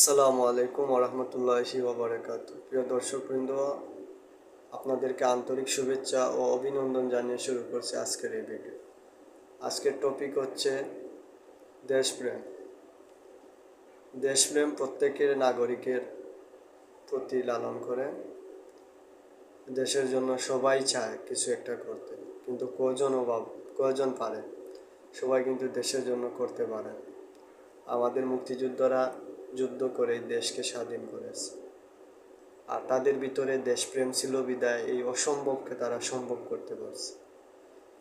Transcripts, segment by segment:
আসসালামু আলাইকুম ওরহমতুল্লাহি বাবরাকাত প্রিয় দর্শকবৃন্দ, আপনাদেরকে আন্তরিক শুভেচ্ছা ও অভিনন্দন জানিয়ে শুরু করছে আজকের এই ভিডিও আজকের টপিক হচ্ছে দেশপ্রেম। দেশপ্রেম প্রত্যেকের নাগরিকের প্রতি লালন করে। দেশের জন্য সবাই চায় কিছু একটা করতে, কিন্তু কজন অভাব কজন পারে? সবাই কিন্তু দেশের জন্য করতে পারে। আমাদের মুক্তিযোদ্ধারা যুদ্ধ করে দেশকে স্বাধীন করেছে। আর তাদের ভিতরে দেশপ্রেম ছিল বিদায়, এই অসম্ভবকে তারা সম্ভব করতে পারছে।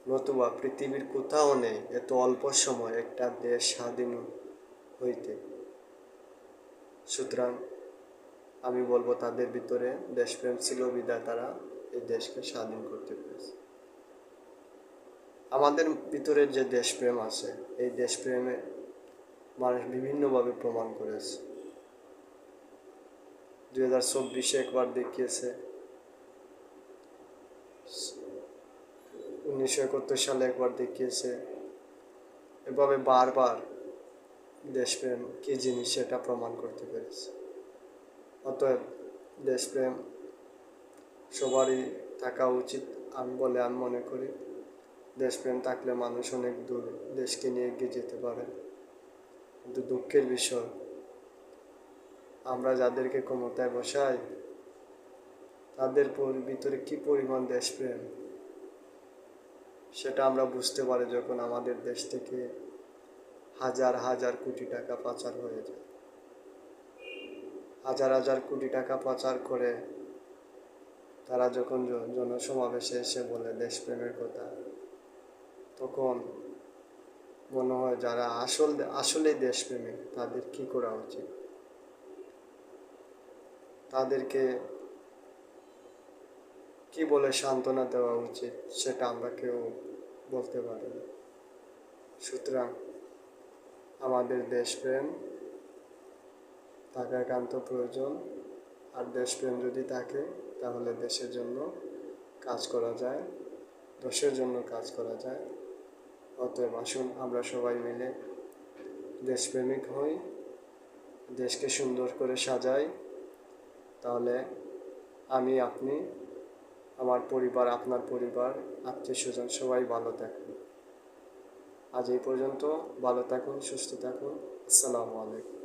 নতুবা পৃথিবীর কোথাও নেই এত অল্প সময় একটা দেশ স্বাধীন হইতে। সুতরাং আমি বলব তাদের ভিতরে দেশপ্রেম ছিল বিদায়, তারা এই দেশকে স্বাধীন করতে পেরেছে। আমাদের ভিতরে যে দেশপ্রেম আছে, এই দেশপ্রেমে মানুষ বিভিন্নভাবে প্রমাণ করেছে। দুই হাজার চব্বিশে একবার দেখিয়েছে। উনিশশো একাত্তর সালে একবার দেখিয়েছে। এভাবে বারবার দেশপ্রেম কী জিনিস সেটা প্রমাণ করতে পেরেছে। অতএব দেশপ্রেম সবারই থাকা উচিত, আমি বলে আমি মনে করি। দেশপ্রেম থাকলে মানুষ অনেক দূর দেশকে নিয়ে এগিয়ে যেতে পারে। কিন্তু দুঃখের বিষয়, আমরা যাদেরকে ক্ষমতায় বসাই, তাদের ভিতরে কি পরিমাণ দেশপ্রেম? সেটা আমরা বুঝতে পারি যখন আমাদের দেশ থেকে হাজার হাজার কোটি টাকা পাচার হয়ে যায়। হাজার হাজার কোটি টাকা পাচার করে তারা যখন জনসমাবেশে এসে বলে দেশপ্রেমের কথা, তখন মনে হয় যারা আসল আসলেই দেশপ্রেমিক, তাদের কি করা উচিত? তাদেরকে কি বলে সান্ত্বনা দেওয়া উচিত সেটা আমরা কেউ বলতে পারি না। সুতরাং আমাদের দেশপ্রেম থাকা একান্ত প্রয়োজন। আর দেশপ্রেম যদি থাকে, তাহলে দেশের জন্য কাজ করা যায়, দেশের জন্য কাজ করা যায়। অতএব আসুন আমরা সবাই মিলে দেশপ্রেমিক হই, দেশকে সুন্দর করে সাজাই। তাহলে আমি, আপনি, আমার পরিবার, আপনার পরিবার আত্মীয় স্বজন সবাই ভালো থাকুন। আজ এই পর্যন্ত ভালো থাকুন, সুস্থ থাকুন। আসসালামু আলাইকুম।